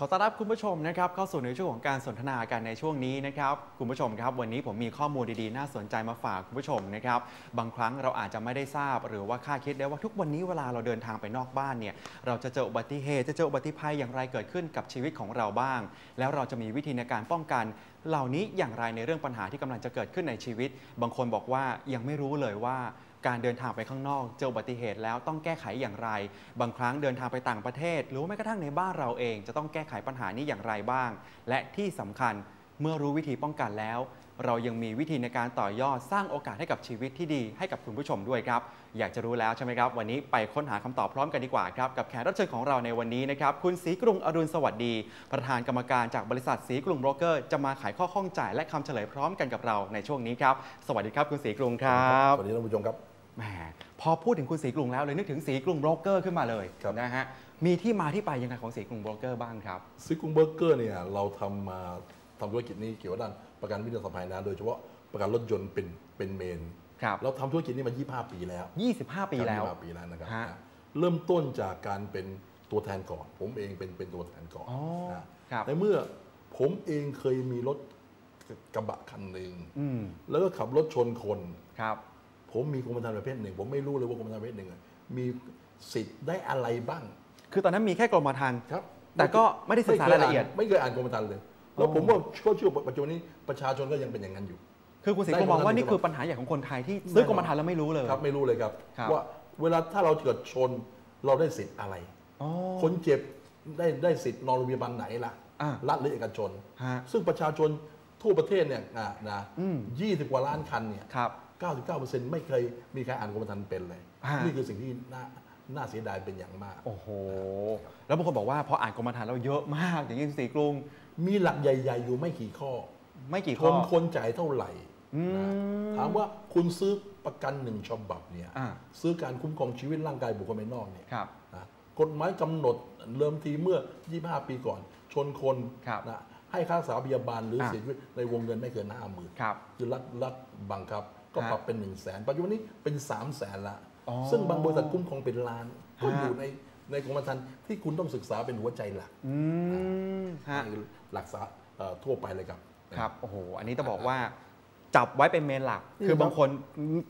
ขอต้อนรับคุณผู้ชมนะครับเข้าสู่ในช่วงของการสนทนากันในช่วงนี้นะครับคุณผู้ชมครับ วันนี้ผมมีข้อมูลดีๆ น่าสนใจมาฝากคุณผู้ชมนะครับบางครั้งเราอาจจะไม่ได้ทราบ หรือว่าคาดคิดได้ว่าทุกวันนี้เวลาเราเดินทางไปนอกบ้านเนี่ยเราจะเจออุบัติเหตุจะเจออุบัติภัยอย่างไรเกิดขึ้นกับชีวิตของเราบ้าง แล้วเราจะมีวิธีในการป้องกัน เหล่านี้อย่างไรในเรื่องปัญหาที่กำลังจะเกิดขึ้นในชีวิต บางคนบอกว่ายังไม่รู้เลยว่า การเดินทางไปข้างนอก เจออุบัติเหตุแล้วต้องแก้ไขอย่างไร บางครั้งเดินทางไปต่างประเทศ หรือแม้กระทั่งในบ้านเราเอง จะต้องแก้ไขปัญหานี้อย่างไรบ้าง และที่สำคัญเมื่อรู้วิธีป้องกันแล้ว เรายังมีวิธีในการต่อยอดสร้างโอกาสให้กับชีวิตที่ดีให้กับคุณผู้ชมด้วยครับ อยากจะรู้แล้วใช่ไหมครับ วันนี้ไปค้นหาคำตอบพร้อมกันดีกว่าครับกับแขกรับเชิญของเราในวันนี้นะครับคุณศรีกรุงอรุณสวัสดี ประธานกรรมการจากบริษัทศรีกรุงโบรกเกอร์จะมาไขข้อข้องใจและคำเฉลยพร้อมกันกับเราในช่วงนี้ครับ สวัสดีครับคุณศรีกรุงครับสวัสดีท่านผู้ชมครับ แหมพอพูดถึงคุณสีกรุงแล้วเลยนึกถึงสีกรุงโบรกเกอร์ขึ้นมาเลยครับนะฮะมีที่มาที่ไปยังไงของสีกรุงโบรกเกอร์บ้างครับซิกุงเบอร์เกอร์เนี่ยเราทำมาทำธุรกิจนี้เกี่ยวกับด้านประกันวินาศภัยนะโดยเฉพาะประกันรถยนต์เป็นเป็นเมนครับเราทำธุรกิจนี้มา 25 ปีแล้ว 25 ปีแล้ว25ปีแล้วนะครับฮะนะเริ่มต้นจากการเป็นตัวแทนก่อน ผมเองเป็นเป็นตัวแทนก่อนอ๋อนะครับในเมื่อผมเองเคยมีรถกระบะคันหนึ่งอืมแล้วก็ขับรถชนคนครับ ผมมีกรมธรรม์ประเภทหนึ่งผมไม่รู้เลยว่ากรมธรรม์ประเภทหนึ่งอะมีสิทธิ์ได้อะไรบ้าง คือตอนนั้นมีแค่กรมธรรม์ครับ แต่ก็ไม่ได้ศึกษารายละเอียด ไม่เคยอ่านกรมธรรม์เลย แล้วผมว่าก็เชื่อว่าปัจจุบันนี้ประชาชนก็ยังเป็นอย่างนั้นอยู่ คือคุณสีกรุงมองว่านี่คือปัญหาใหญ่ของคนไทยที่ซื้อกรมธรรม์แล้วไม่รู้เลยครับไม่รู้เลยครับครับว่าเวลาถ้าเราเกิดชนเราได้สิทธิ์อะไรอ๋อคนเจ็บได้ได้สิทธิ์นอนโรงพยาบาลไหนล่ะอ่ารัฐหรือเอกชนฮะซึ่งประชาชนทั่วประเทศเนี่ยนะนะอืมยี่สิบกว่าล้านคันเนี่ยครับ 99%ไม่เคยมีใครอ่านกรมธรรม์เป็นเลย ฮะ นี่คือสิ่งที่น่าน่าเสียดายเป็นอย่างมาก โอ้โห แล้วบางคนบอกว่าพออ่านกรมธรรม์แล้วเยอะมาก อย่างนี้คุณสีกรุงมีหลักใหญ่ ๆ อยู่ไม่กี่ข้อไม่กี่ชข้อนคนจ่ายเท่าไหร่อืม นะถามว่าคุณซื้อประกันหนึ่งฉบับเนี่ยอ่า ซื้อการคุ้มครองชีวิตร่างกายบุคคลภายนอกเนี่ย ครับ นะกฎหมายกำหนดเริ่มทีเมื่อ 25 ปีก่อน ชนคนครับนะให้ค่ารักษาพยาบาลหรืออ่าเสียชีวิตในวงเงินไม่เกินห้าหมื่นครับ คือรัฐรัฐบังคับ ก็ฮะปรับเป็น1นึ่งแสนปัจจุบันนี้เป็น3ามแสนละอ๋อซึ่งบางบริษัทคุ้มครองเป็นล้าน ก็ฮะอยู่ในในกรมธรรม์ที่คุณต้องศึกษาเป็นหัวใจหลักอืมฮะนี่คือหลักษาเอ่อทั่วไปเลยครับครับโอ้โหอันนี้ต้องบอกว่าจับไว้เป็นเมนหลักนี่คือครับบางคน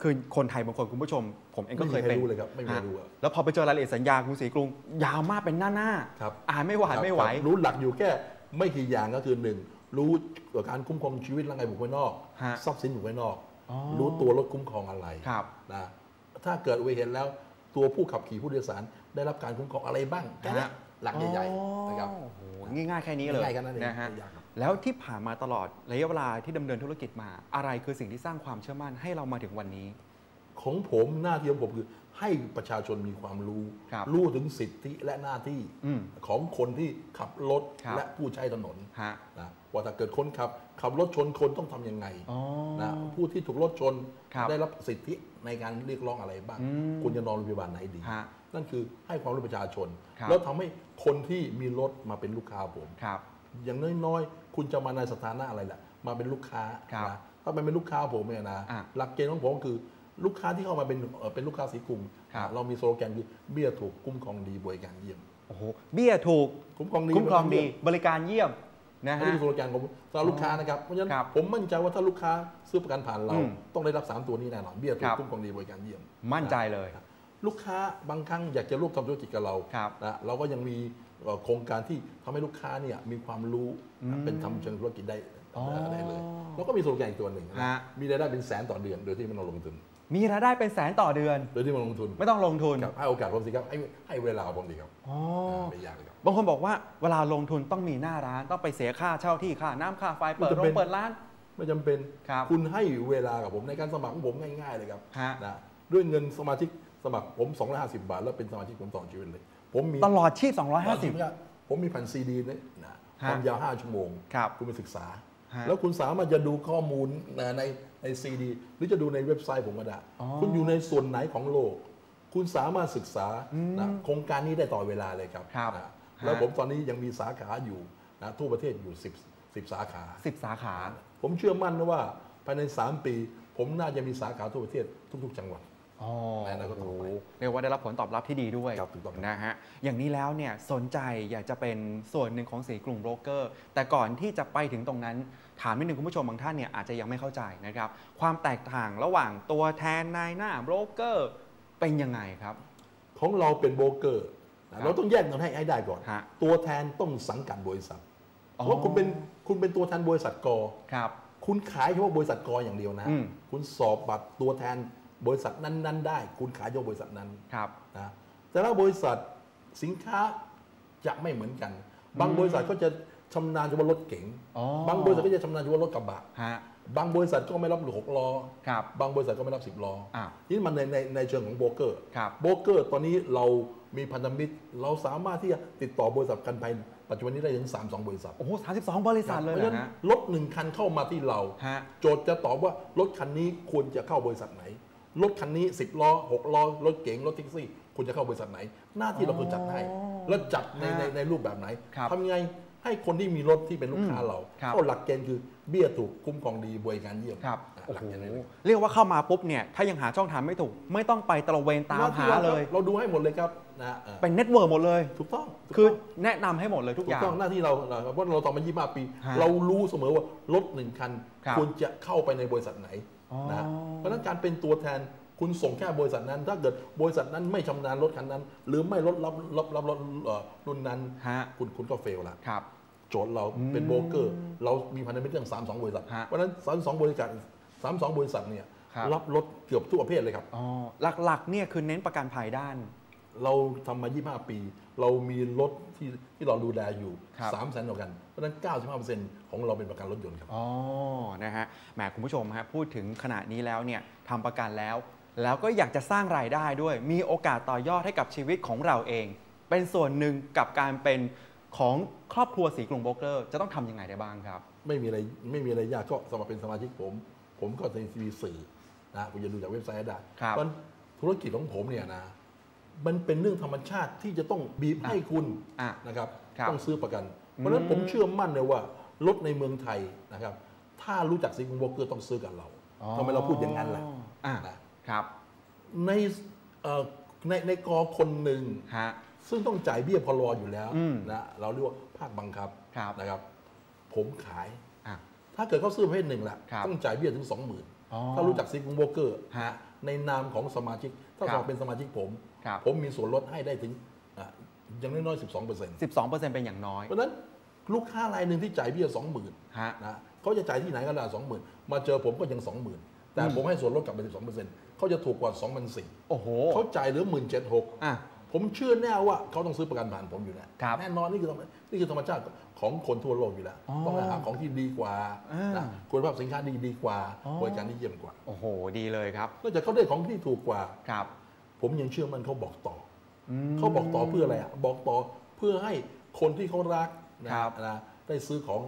คือคนไทยบางคนคุณผู้ชม ผมเองก็เคยเป็นไม่มีใครรู้เลยครับไม่มีใครฮะรู้อะแล้วพอไปเจอรายละเอียดสัญญาคุณศรีกรุง ยาวมากเป็นหน้าหน้าๆครับอ่านไม่หวานไม่ไหวครับรู้หลักอยู่แค่ไม่กี่อย่างก็คือหนึ่งรู้เกี่ยวกับการคุ้มครองชีวิตร่างกายบุคคลภายนอกฮะทรัพย์สินบุคคลภายนอกอ๋อ รู้ตัวรถคุ้มครองอะไรครับนะถ้าเกิดอุบัติเหตุแล้วตัวผู้ขับขี่ผู้โดยสารได้รับการคุ้มครองอะไรบ้างแค่นี้ฮะหลักใหญ่อ๋อๆนะครับโอ้โหง่ายๆแค่นี้เลยง่ายๆแค่นั้นเองนะฮะไม่ยากครับแล้วที่ผ่านมาตลอดระยะเวลาที่ดำเนินธุรกิจมา อะไรคือสิ่งที่สร้างความเชื่อมั่นให้เรามาถึงวันนี้ ของผมหน้าที่ของผมคือให้ประชาชนมีความรู้ครับรู้ถึงสิทธิและหน้าที่อืมของคนที่ขับรถครับและผู้ใช้ถนนฮะนะ ว่าถ้าเกิดคนขับขับรถชนคนต้องทำยังไงอ๋อนะผู้ที่ถูกรถชนครับได้รับสิทธิในการเรียกร้องอะไรบ้างอืมคุณจะนอนโรงพยาบาลไหนดีฮะนั่นคือให้ความรู้ประชาชนครับแล้วทำให้คนที่มีรถมาเป็นลูกค้าผมครับอย่างน้อยๆ คุณจะมาในสถานะอะไรล่ะ มาเป็นลูกค้าครับนะถ้าเป็นลูกค้าผมเนี่ยนะอะหลักเกณฑ์ของผมคือลูกค้าที่เข้ามาเป็นเอ่อเป็นลูกค้าสีกลุ่มครับเรามีสโลแกนคือเบี้ยถูกคุ้มครองดีบริการเยี่ยมโอ้โหเบี้ยถูกคุ้มครองดีคุ้มครองดีบริการเยี่ยม บริการเยี่ยมนะอันฮะ นี้คือสโลแกนของผมสำหรับลูกค้านะครับเพราะฉะนั้นครับผมมั่นใจว่าถ้าลูกค้าซื้อประกันผ่านเรา อืมต้องได้รับ 3 ตัวนี้แน่นอนเบี้ยถูคกรับคุ้มครองดีบริการเยี่ยม มั่นใจเลย ลูกค้าบางครั้งอยากจะร่วมทำธุรกิจกับเราครับนะเราก็ยังมีเอ่อโครงการที่ทำให้ลูกค้าเนี่ยมีความรู้อืมเป็นทำเชิงธุรกิจได้อ๋อได้เลยแล้วก็มีสโลแกนอีกตัวหนึ่งนะฮะ มีรายได้เป็นแสนต่อเดือนโดยที่ไม่ต้องลงทุน มีรายได้เป็นแสนต่อเดือน โดยที่ไม่ต้องลงทุนไม่ต้องลงทุนครับให้โอกาสผมสิครับให้ให้เวลาผมสิครับอ๋อ ไม่ยากเลยครั บบางคนบอกว่าเวลาลงทุนต้องมีหน้าร้านต้องไปเสียค่าเช่าที่ค่าน้ำค่าไฟเปิดมันจะโรเป็งนเปิดร้าน ไม่จำเป็นครับคุณให้เวลากับผมในการสมัครของผมง่ายๆเลยครับฮะนะด้วยเงินสมาชิกสมัครผม 250 บาท แล้วเป็นสมาชิกผมต่อชีวิตเลย ผมมีตลอดชีพ250 ผมมีแผ่นซีดีเนี่ยนะฮะความยาว 5 ชั่วโมงครับคุณไปศึกษาฮะแล้วคุณสามารถจะดูข้อมูลนะในในซีดี หรือจะดูในเว็บไซต์ผมก็ได้อ๋อคุณอยู่ในส่วนไหนของโลก คุณสามารถศึกษานะโครงการนี้ได้ต่อเวลาเลยครับครับนะฮะ แล้วผมตอนนี้ยังมีสาขาอยู่นะทั่วประเทศอยู่ 10 10 สาขา10 10 สาขา ผมเชื่อมั่นนะว่าภายใน 3 ปี ผมน่าจะมีสาขาทั่วประเทศทุก ๆ จังหวัดอ๋อในอนาคตต่อไปโอ้โหเรียกว่าได้รับผลตอบรับที่ดีด้วยครับถูกต้องครับนะฮะอย่างนี้แล้วเนี่ยสนใจอยากจะเป็นส่วนหนึ่งของสีกลุ่มโบรกเกอร์ แต่ก่อนที่จะไปถึงตรงนั้น ถามนิดนึงคุณผู้ชมบางท่านเนี่ยอาจจะยังไม่เข้าใจนะครับ ความแตกต่างระหว่างตัวแทนนายหน้าโบรกเกอร์เป็นยังไงครับ ของเราเป็นโบรกเกอร์ครันะบ เราต้องแยกกันให้ให้ได้ก่อนฮะตัวแทนต้องสังกัดบริษัทอ๋อเพราะคุณเป็นคุณเป็นตัวแทนบริษัทกอครับ คุณขายเฉพาะบริษัทกออย่างเดียวนะอืมคุณสอบบัตรตัวแทนบริษัทนั้นๆได้ คุณขายเฉพาะบริษัทนั้นครับนะแต่ละบริษัทสินค้าจะไม่เหมือนกัน บางบริษัทก็จะชำนาญเฉพาะรถเก๋งอ๋อบางบริษัทก็จะชำนาญเฉพาะรถกระบะฮะบางบริษัทก็ไม่รับหกล้อครับบางบริษัทก็ไม่รับสิบล้ออ่านี่มันในในในเชิงของโบรกเกอร์ครับโบรกเกอร์ตอนนี้เรา มีพันธมิตร เราสามารถที่จะติดต่อบริษัทกันภัยปัจจุบันนี้ได้ถึง 3 2 บริษัทโอ้โหสามสิบสองบริษัทเลยเพเหรราะฉะอนั้นฮะรถหนึ่งคันเข้ามาที่เราฮะโจทย์จะตอบว่ารถคันนี้ควรจะเข้าบริษัทไหน รถคันนี้ 10 ล้อ 6 ล้อ รถเก๋ง รถแท็กซี่ควรจะเข้าบริษัทไหน หน้าที่เราคือจัดให้อ๋อแล้วจัดในฮะในในรูปแบบไหนครับทำยังไง ให้คนที่มีรถที่เป็นลูกค้าอืมเราครับเข้าหลักเกณฑ์คือเบี้ยถูกคุ้มครองดีบริการเยี่ยมครับอะโอ้หลัโหกเกณฑ์นี้เลยเรียกว่าเข้ามาปุ๊บเนี่ยถ้ายังหาช่องทางไม่ถูก ไม่ต้องไปตระเวนตามน้ที่หาเราเลย เราดูให้หมดเลยครับนะเออเป็นเน็ตเวิร์กหมดเลย ถูกต้องถูกคือต้องแนะนำให้หมดเลยทุกถูอกย่างต้องหน้าที่เราเราเพราะเราทำมา25ปีฮะเรารู้เสมอว่ารถหนึ่งคันครับควรจะเข้าไปในบริษัทไหนอ๋อนะเพราะฉะนั้นการเป็นตัวแทน คุณส่งแค่บริษัทนั้น ถ้าเกิดบริษัทนั้นไม่ชำนาญรถคันนั้น หรือไม่รถรับรับรับรถเอ่อรุ่นนั้นฮะคุณคุณก็เฟลละครับโจทย์เราอืมเป็นโบรกเกอร์ เรามีพันธมิตรทั้งสามสองบริษัทฮะเพราะฉะนั้นสามสองบริษัทสามสองบริษัทเนี่ยครับรับรถเกือบทุกประเภทเลยครับอ๋อหลักๆเนี่ยคือเน้นประกันภัยด้าน เราทำมา 25 ปี เรามีรถที่ที่เราดูแลอยู่ครับ3แสนกว่ากัน เพราะฉะนั้น 95%ของเราเป็นประกันรถยนต์ครับ อ๋อ นะฮะ แหมคุณผู้ชมฮะพูดถึงขนาดนี้แล้วเนี่ยทำประกันแล้ว แล้วก็อยากจะสร้างรายได้ด้วย มีโอกาสต่อยอดให้กับชีวิตของเราเอง เป็นส่วนหนึ่งกับการเป็นของครอบครัวสีกลุ่มโบรกเกอร์จะต้องทำยังไงได้บ้างครับ ไม่มีอะไรไม่มีอะไรยากก็สมัครเป็นสมาชิกผม ผมก็จะมีสื่อนะคุณจะดูจากเว็บไซต์ได้ครับเพราะธุรกิจของผมเนี่ยนะมันเป็นเรื่องธรรมชาติที่จะต้องบีบให้คุณอะนะครับครับต้องซื้อประกัน เพราะฉะนั้นผมเชื่อมั่นเลยว่ารถในเมืองไทยนะครับ ถ้ารู้จักซิงคโปร์เกอร์ต้องซื้อกับเราทำไมเราพูดอย่างนั้นล่ะอะนะ ครับ ในเอ่อในในกอคนหนึ่งฮะ ซึ่งต้องจ่ายเบี้ยพลออยู่แล้วอืมนะเราเรียกว่าภาคบังคับครับ นะครับ ผมขาย อะ ถ้าเกิดเขาซื้อประเภทหนึ่งละครับต้องจ่ายเบี้ยถึง20,000อ๋อถ้ารู้จักซิงคโปร์เกอร์ฮะในนามของสมาชิก ถ้าครับสมัครเป็นสมาชิกผม ครับ ผมมีส่วนลดให้ได้ถึงอะอย่างน้อยๆ12เปอร์เซ็นต์12%เป็นอย่างน้อยเพราะฉะนั้นลูกค้ารายหนึ่งที่จ่ายเบี้ย20,000ฮะ นะเขาจะจ่ายที่ไหนก็ได้20,000มาเจอผมก็ยัง20,000แต่ผมให้ส่วนลดกลับไป12เปอร์เซ็นต์ เขาจะถูกกว่า2,400โอ้โหเขาจ่ายเหลือ 17,600อะผมเชื่อแน่ว่าเขาต้องซื้อประกันผ่านผมอยู่แล้วครับแน่นอนนี่คือธรรมนี่คือธรรมชาติของคนทั่วโลกอยู่แล้วอ๋อต้องหาของที่ดีกว่าอ่านนะคุณภาพสินค้าดีดีกว่าอ๋อบริการที่เยี่ยมกว่า โอ้โห ดีเลยครับนอกจากเขาได้ของที่ถูกกว่าครับ ผมยังเชื่อมันเขาบอกต่ออือมเขาบอกต่อเพื่ออะไรอะบอกต่อเพื่อให้คนที่เขารักนะครับนะได้ซื้อของ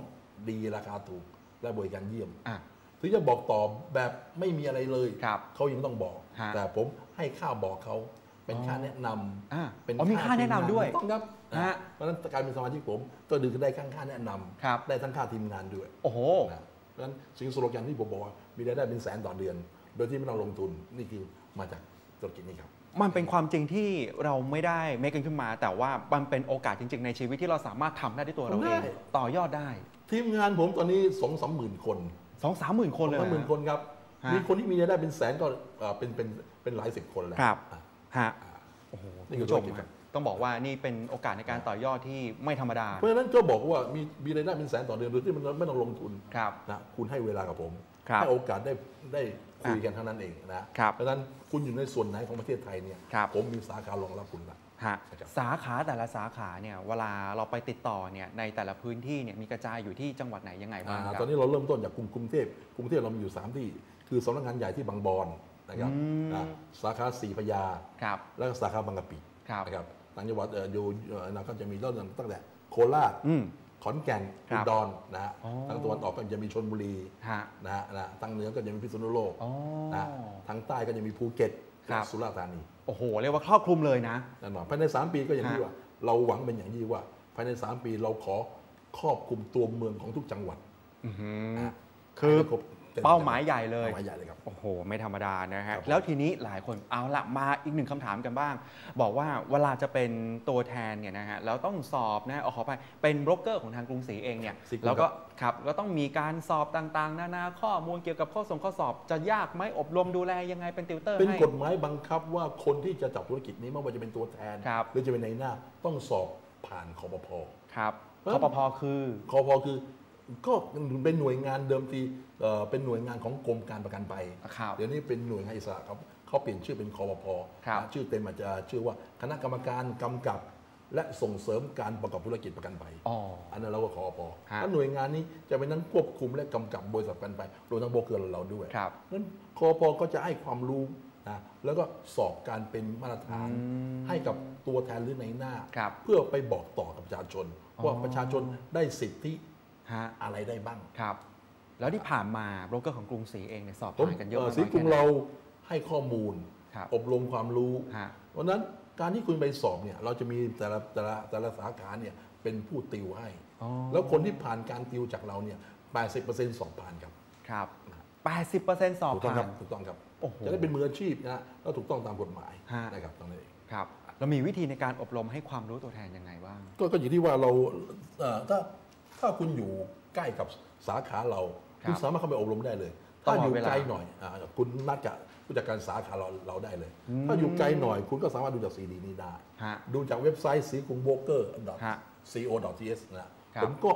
ดีราคาถูกและบริการเยี่ยมอะ ถึงจะบอกต่อแบบไม่มีอะไรเลยครับเขายังต้องบอกฮะแต่ผมให้ค่าบอกเขาเป็นค่าแนะนำอะเป็นอ๋อมีค่าแนะนำด้วยถูกต้องครับฮะเพราะฉะนั้นการเป็นสมาชิกผมก็ดึงได้ค่าค่าแนะนำครับได้ทั้งค่าทีมงานด้วย โอ้โหนะเพราะฉะนั้นสิ่งสโลแกนที่ผมบอกว่ามีรายได้เป็นแสนต่อเดือน โดยที่ไม่ต้องลงทุนนี่คือมาจากธุรกิจนี้ครับมันเป็นความจริงที่เราไม่ได้เมคกันขึ้นมา แต่ว่ามันเป็นโอกาสจริง ๆ ในชีวิตที่เราสามารถทำได้ด้วยตัวเราเองได้ต่อยอดได้ ทีมงานผมตอนนี้สองสามหมื่นคน สองสามหมื่นคนเลยสองหมื่นคนครับฮะมีคนที่มีรายได้เป็นแสนก็เอ่อเป็นเป็นเป็นหลายสิบคนแล้วครับอะฮะอะโอ้โหนี่คุณคือผู้ชมธุรกิจครัฮะบต้องบอกว่านี่เป็นโอกาสในการต่อยอดที่ไม่ธรรมดา เพราะฉะนั้นก็บอกว่ามีมีรายได้เป็นแสนต่อเดือนโดยที่มันไม่ต้องลงทุนครับนะคุณให้เวลากับผมครับให้โอกาสได้ได้คุยกันเท่านั้นเองนะครับเพราะฉะนั้นคุณอยู่ในส่วนไหนของประเทศไทยเนี่ยครับผมมีสาขารองรับคุณละ ฮะนะครับสาขาแต่ละสาขาเนี่ยเวลาเราไปติดต่อเนี่ยในแต่ละพื้นที่เนี่ยมีกระจายอยู่ที่จังหวัดไหนยังไงบ้างคอ่ารับตอนนี้เราเริ่มต้นจากกรุงกรุงเทพกรุงเทพเรามีอยู่ 3 ที่ คือสำนักงานใหญ่ที่บางบอนนะครับอืมนะสาขาสีพระยาครับแล้วก็สาขาบางกะปิครับนะครับต่างจังหวัดเอ่ออยู่เอ่อนะก็จะมีเริ่มตั้งแต่โคราชอืมขอนแก่นครัอุบดรนะฮะอ๋อทางตะวันออกก็จะมีชนบุรีฮะนะฮะนะทางเหนือก็จะมีพิษณุโลกอ๋อนะทางใต้ก็จะมีภูเก็ตครับและสุราษฎร์ธานี โอ้โห เรียกว่าครอบคลุมเลยนะแน่นอนภายใน 3 ปีก็อย่างที่ฮะว่า เราหวังเป็นอย่างยิ่งว่า ภายใน 3 ปีเราขอครอบคลุมตัวเมืองของทุกจังหวัดอื้อหือนะคือให้ครบ เป้าหมายใหญ่เลยเป้าหมายใหญ่เลยครับโอ้โห ไม่ธรรมดานะฮะครับผมแล้วทีนี้หลายคนเอาละมาอีกหนึ่งคำถามกันบ้าง บอกว่าเวลาจะเป็นตัวแทนเนี่ยนะฮะแล้วต้องสอบนะเอาขอไปเป็นโบรกเกอร์ของทางกรุงศรีเองเนี่ยศรีกรุงแล้วก็ครับก็ต้องมีการสอบต่างๆ นานาข้อมูลเกี่ยวกับข้อส่งข้อสอบจะยากไหมอบรมดูแลยังไงเป็นติวเตอร์เป็นให้กฎหมายบังคับว่าคนที่จะจับธุรกิจนี้ไม่ว่าจะเป็นตัวแทนครับหรือจะเป็นในหน้าต้องสอบผ่านคอปพครับเอ้ยคอปพคือคอปพคือ ก็เป็นหน่วยงานเดิมทีเอ่อเป็นหน่วยงานของกรมการประกันภัยครับเดี๋ยวนี้เป็นหน่วยงานอิสระครับเขาเปลี่ยนชื่อเป็นคอปพครับนะชื่อเต็มอาจจะชื่อว่าคณะกรรมการกำกับ และส่งเสริมการประกอบธุรกิจประกันภัยอ๋ออันนั้นเราก็คอปฮะแล้วหน่วยงานนี้จะเป็นนั้นควบคุมและกำกับบริษัทประกันภัยรวมทั้งโบรกเกอร์เราด้วยครับนั้นคอปก็จะให้ความรู้นะแล้วก็สอบการเป็นมาตรฐานอืมให้กับตัวแทนหรือในหน้าครับเพื่อไปบอกต่อกับประชาชนอ๋อว่าประชาชนได้สิทธิ ฮะอะไรได้บ้างครับ แล้วที่ผ่านมาโบรกเกอร์ของกรุงศรีเองเนี่ยสอบผมผ่านกันเยอะเอ่อมากสีกรุงแค่ไหนเราให้ข้อมูลครับอบรมความรู้ฮะเพราะฉะนั้นการที่คุณไปสอบเนี่ยเราจะมีแต่ละแต่ละแต่ละสาขาเนี่ยเป็นผู้ติวให้อ๋อแล้วคนที่ผ่านการติวจากเราเนี่ย 80%สอบผ่านครับ ครับ 80%สอบถูกต้องคผ่ารันบถูกต้องครับโอ้โหจะได้เป็นมืออาชีพนะแล้วถูกต้องตามกฎหมายฮะนะครับตรงนี้เองครับ เรามีวิธีในการอบรมให้ความรู้ตัวแทนยังไงบ้าง ก็ก็อยู่ที่ว่าเราเอ่อถ้า ถ้าคุณอยู่ใกล้กับสาขาเราครับคุณสามารถเข้าไปอบรมได้เลยตลอดถ้าอยู่เวลาไกลหน่อยอาคุณนัดกับผู้จัดการสาขาเราเราได้เลยอืมถ้าอยู่ไกลหน่อยคุณก็สามารถดูจากซีดีนี้ได้ฮะดูจากเว็บไซต์สีกรุงโบรกเกอร์ฮะ co th นะครับผมก็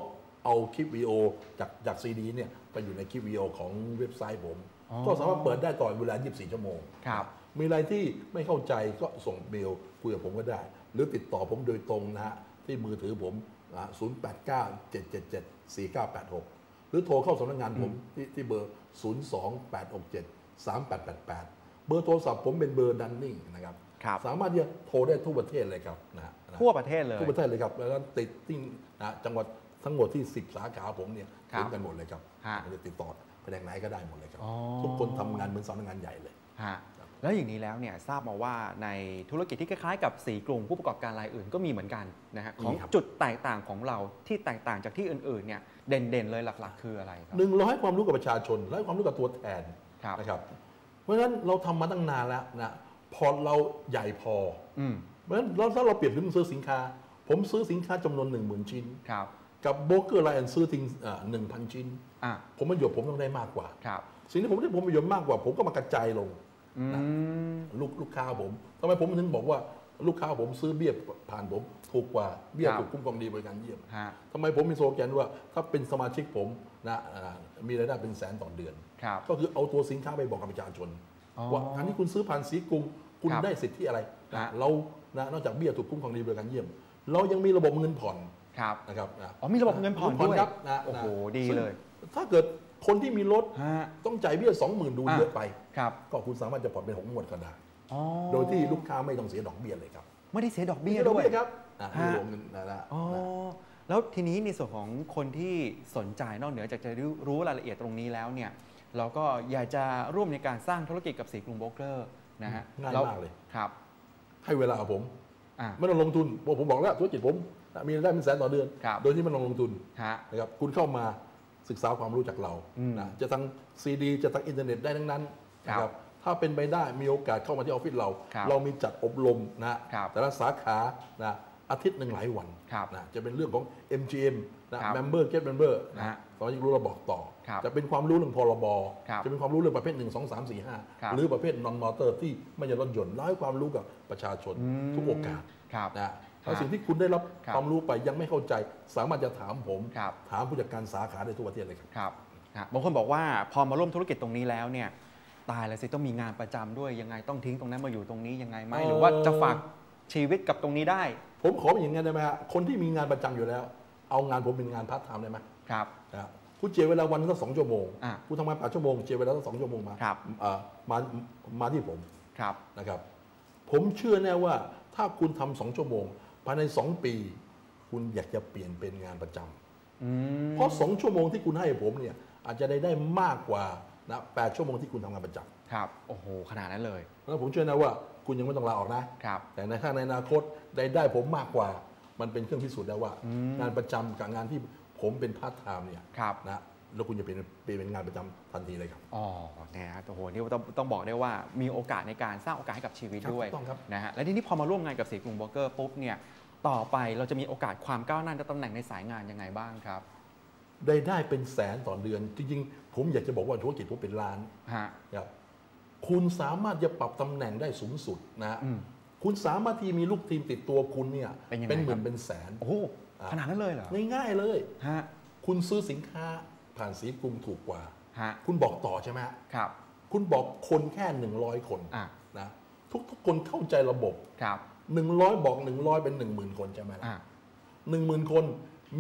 เอาคลิปวิดีโอจากจากซีดีเนี่ยไปอยู่ในคลิปวิดีโอของเว็บไซต์ผมอ๋อก็สามารถเปิดได้ต่อเวลา 24 ชั่วโมงครับมีอะไรที่ไม่เข้าใจก็ส่งเมลคุยกับผมก็ได้ หรือติดต่อผมโดยตรงนะฮะที่มือถือผม 0 8 9 7 7 7 4 9 8 6 หรือโทรเข้าสำนักงานผมที่ที่เบอร์ 0 2 8 6 7 3 8 8 8 เบอร์โทรศัพท์ผมเป็นเบอร์ดันนิ่งนะครับครับสามารถที่จะโทรได้ทั่วประเทศเลยครับนะฮะทั่วประเทศเลยทั่วประเทศเลยครับ แล้วก็ติดที่นะจังหวัดทั้งหมดที่ 10 สาขาผมเนี่ยครับถึงกันหมดเลยครับฮะมันจะติดต่อแผนกไหนก็ได้หมดเลยครับอ๋อทุกคนทำงานเหมือนสำนักงานใหญ่เลยฮะ แล้วอย่างนี้แล้วเนี่ยทราบมาว่าในธุรกิจที่คล้ายๆกับสีกลุ่มผู้ประกอบการรายอื่นก็มีเหมือนกันนะฮะของมีครับจุดแตกต่างของเราที่แตกต่างจากที่อื่นๆเนี่ยเด่นๆเลยหลักๆ คืออะไรครับหนึ่งเราให้ความรู้กับประชาชนและให้ความรู้กับตัวแทนครับนะครับเพราะฉะนั้นเราทำมาตั้งนานแล้วนะพอร์ตเราใหญ่พออืมเพราะฉะนั้นเราถ้าเราเปรียบถึงซื้อสินค้า ผมซื้อสินค้าจำนวน1 0,000ชิ้นครับกับโบรกเกอร์ไลน์ซื้อทิ้งหนึ่งพันชิ้นอะผมประโยชน์ผมต้องได้มากกว่าครับสิ่งที่ผมได้ผมประโยชน์มากกว่า ผมก็มากระจายลงอืม ลูกลูกค้าผมทำไมผมถึงบอกว่าลูกค้าผมซื้อเบี้ยผ่านผมถูกกว่าเบี้ยครับถูกคุ้มครองดีบริการเยี่ยมฮะทำไมผมมีโซแกนว่าถ้าเป็นสมาชิกผมนะอ่ามีรายได้เป็นแสนต่อเดือนครับก็คือเอาตัวสินค้าไปบอกกับประชาชนอ๋อว่าอันนี้คุณซื้อผ่านสีกรุงคุณครับได้สิทธิอะไรนะฮะเรานะนอกจากเบี้ยถูกคุ้มครองดีบริการเยี่ยม เรายังมีระบบเงินผ่อนครับนะครับนะอ๋อมีระบบเงินผ่อนด้วยครับนะโอ้โหนะดีซึ่งเลย ถ้าเกิด คนที่มีรถฮะต้องจ่ายเบี้ยสองหมื่นดูอะเยอะไปครับก็คุณสามารถจะผ่อนเป็นหกงวดก็ได้อ๋อโดยที่ลูกค้าไม่ต้องเสียดอกเบี้ยเลยครับไม่ได้เสียดอกเบี้ยไม่ใช่ดอกด้วยเบี้ยครับอะฮะนี่รวมเงินนะนะอ๋อนะแล้วทีนี้ในส่วนของคนที่สนใจนอกเหนือจากจะรู้รู้รายละเอียดตรงนี้แล้วเนี่ยเราก็อยากจะร่วมในการสร้างธุรกิจกับสีกรุงโบรกเกอร์นะฮะง่ายแล้วมากเลยครับ ให้เวลาผมอะไม่ต้องลงทุนผมผมบอกแล้วธุรกิจผมนะมีรายได้เป็นแสนต่อเดือนครับโดยที่ไม่ต้องลงทุนฮะนะครับคุณเข้ามา ศึกษาความรู้จากเราอืมนะจะทางซีดีจะทางอินเทอร์เน็ตได้ทั้งนั้นนะครับถ้าเป็นไปได้มีโอกาสเข้ามาที่ออฟฟิศเราครับเรามีจัดอบรมนะครับแต่ละสาขานะอาทิตย์หนึ่งหลายวันครับนะจะเป็นเรื่องของ MGM นะครับ Member Get Member นะฮะนะสมาชิกรู้เราบอกต่อครับจะเป็นความรู้เรื่องพรบครับจะเป็นความรู้เรื่องประเภท 1 2 3 4ครับ5หรือประเภท non motor ที่ไม่ใช่รถยนต์แล้วให้ความรู้กับประชาชนอืมทุกโอกาสครับนะ แล้วสิ่งที่คุณได้รับครับความรู้ไปยังไม่เข้าใจ สามารถจะถามผมครับถามผู้จัดการสาขาได้ทั่วประเทศเลยครับครับฮะบางคนบอกว่าพอมาร่วมธุรกิจตรงนี้แล้วเนี่ยตายแล้วสิต้องมีงานประจำด้วยยังไงต้องทิ้งตรงนั้นมาอยู่ตรงนี้ยังไงไหมเอ่อหรือว่าจะฝากชีวิตกับตรงนี้ได้ ผมขอเป็นอย่างนั้นได้ไหมฮะคนที่มีงานประจำอยู่แล้ว เอางานผมเป็นงานพาร์ทไทม์ได้ไหมครับนะคุณเจียเวลาวันละสักสองชั่วโมงอะคุณทำงานแปดชั่วโมงเจียเวลาสักสองชั่วโมงมาครับเอ่อมามาที่ผมครับนะครับ ผมเชื่อแน่ว่าถ้าคุณทำสองชั่วโมง ภายในสองปี คุณอยากจะเปลี่ยนเป็นงานประจำอืมเพราะสองชั่วโมงที่คุณให้ผมเนี่ยอาจจะได้ได้มากกว่านะแปดชั่วโมงที่คุณทำงานประจำครับ โอ้โห ขนาดนั้นเลยแล้วผมเชื่อนะว่าคุณยังไม่ต้องลาออกนะครับแต่ในข้างในอนาคตได้ได้ผมมากกว่า มันเป็นเครื่องพิสูจน์แล้วว่าอืมงานประจำกับงานที่ผมเป็นพาร์ทไทม์เนี่ยครับนะแล้วคุณจะเป็นเป็นงานประจำทันทีเลยครับ อ๋อนะฮะโอ้โห นี่ต้องต้องบอกได้ว่ามีโอกาสในการสร้างโอกาสให้กับชีวิตครับด้วยถูกต้องครับนะฮะ และทีนี้พอมาร่วมงานกับสีกรุงโบรกเกอร์ปุ๊บเนี่ย ต่อไปเราจะมีโอกาสความก้าวหน้าในตำแหน่งในสายงานยังไงบ้างครับ ได้ได้เป็นแสนต่อเดือน จริงๆ ผมอยากจะบอกว่าธุรกิจผมเป็นล้านฮะครับคุณสามารถจะปรับตำแหน่งได้สูงสุดนะฮะอืมคุณสามารถที่มีลูกทีมติดตัวคุณเนี่ยเป็นยังไงหมื่ครันบเป็นแสนโอ้โหอะขนาดนั้นเลยเหรอง่ายๆเลยฮะคุณซื้อสินค้าผ่านสีกรุงถูกกว่าฮะคุณบอกต่อใช่ไหมฮะครับ คุณบอกคนแค่ 100 คนอะนะทุกๆคนเข้าใจระบบครับ 100บอก100เป็น10,000คนใช่ไหมล่ะอะหนึ่งหมื่นคน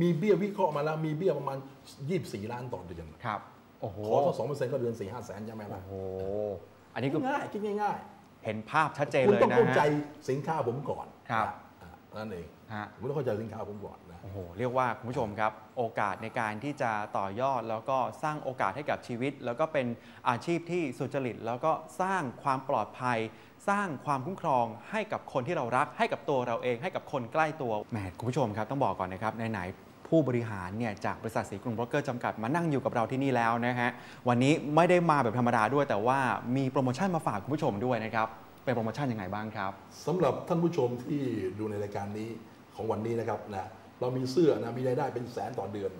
มีเบี้ยวิเคราะห์มาแล้วมีเบี้ยประมาณ24ล้านต่อเดือนครับโอ้โหขอสักสองเปอร์เซ็นต์ก็เดือนสี่ห้าแสนใช่ไหมโอ้ล่ะโหอันนี้คือง่ายๆคิดง่ายเห็นภาพชัดเจนๆคุณเลยต้องนะเข้าใจฮะสินค้าผมก่อนครับอะนั่นเองฮะคุณต้องเข้าใจสินค้าผมก่อนนะ โอ้โห เรียกว่าคุณผู้ชมครับ โอกาสในการที่จะต่อยอด แล้วก็สร้างโอกาสให้กับชีวิต แล้วก็เป็นอาชีพที่สุจริต แล้วก็สร้างความปลอดภัย สร้างความคุ้มครองให้กับคนที่เรารัก ให้กับตัวเราเอง ให้กับคนใกล้ตัว แหมคุณผู้ชมครับ ต้องบอกก่อนนะครับไหนๆผู้บริหารเนี่ยจากบริษัทสีกรุงโบรกเกอร์จำกัดมานั่งอยู่กับเราที่นี่แล้วนะฮะ วันนี้ไม่ได้มาแบบธรรมดาด้วย แต่ว่ามีโปรโมชั่นมาฝากคุณผู้ชมด้วยนะครับ เป็นโปรโมชั่นยังไงบ้างครับสำหรับท่านผู้ชมที่ดูในรายการนี้ของวันนี้นะครับนะ เรามีเสื้อนะมีรายได้เป็นแสนต่อเดือน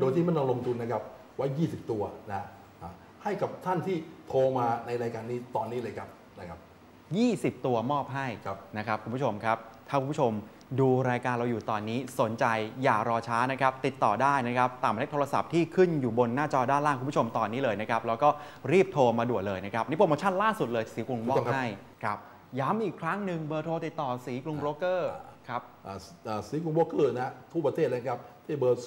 โดยที่ไม่ต้องลงทุนนะครับไว้ 20 ตัวนะอะให้กับท่านที่โทรมาในรายการนี้ตอนนี้เลยครับนะครับ 20 ตัวมอบให้ครับนะครับคุณผู้ชมครับ ถ้าคุณผู้ชมดูรายการเราอยู่ตอนนี้สนใจอย่ารอช้านะครับ ติดต่อได้นะครับตามหมายเลขโทรศัพท์ที่ขึ้นอยู่บนหน้าจอด้านล่างคุณผู้ชมตอนนี้เลยนะครับ แล้วก็รีบโทรมาด่วนเลยนะครับ นี่โปรโมชั่นล่าสุดเลยสีกรุงมอบให้ครับ ย้ำอีกครั้งหนึ่งเบอร์โทรติดต่อสีกรุงโบรกเกอร์ ครับอ่าอ่าสีกรุงโบรกเกอร์นะทุกประเทศเลยครับ ที่เบอร์ 02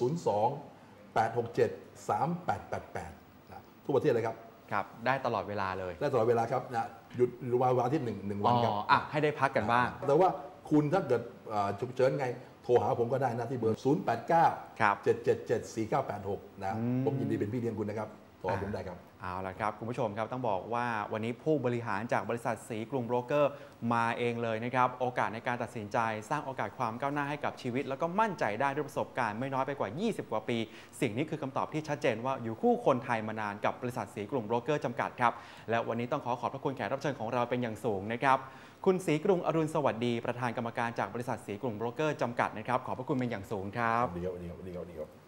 867 3888นะทุกประเทศเลยครับครับ ได้ตลอดเวลาเลย ได้ตลอดเวลาครับนะหยุดหรือวันอาทิตย์หนึ่งหนึ่งอ๋วันอครับอะให้ได้พักกันบ้าง แต่ว่าคุณถ้าเกิดอ่าฉุกเฉินไงโทรหาผมก็ได้นะที่เบอร์ 089ครับ777 4986 นะอืมผมยินดีเป็นพี่เลี้ยงคุณนะครับ โทรหาผมได้ครับ เอาละครับ คุณผู้ชมครับต้องบอกว่าวันนี้ผู้บริหารจากบริษัทสีกรุงโบรกเกอร์มาเองเลยนะครับ โอกาสในการตัดสินใจ สร้างโอกาสความก้าวหน้าให้กับชีวิต แล้วก็มั่นใจได้ด้วยประสบการณ์ไม่น้อยไปกว่า 20 กว่าปี สิ่งนี้คือคำตอบที่ชัดเจนว่าอยู่คู่คนไทยมานานกับบริษัทสีกรุงโบรกเกอร์จำกัดครับและวันนี้ต้องขอขอบพระคุณแขกรับเชิญของเราเป็นอย่างสูงนะครับคุณสีกรุงอรุณสวัสดี ประธานกรรมการจากบริษัทสีกรุงโบรกเกอร์จำกัดนะครับขอบพระคุณเป็นอย่างสูงครับดีครับดีครับดีครับดีครับ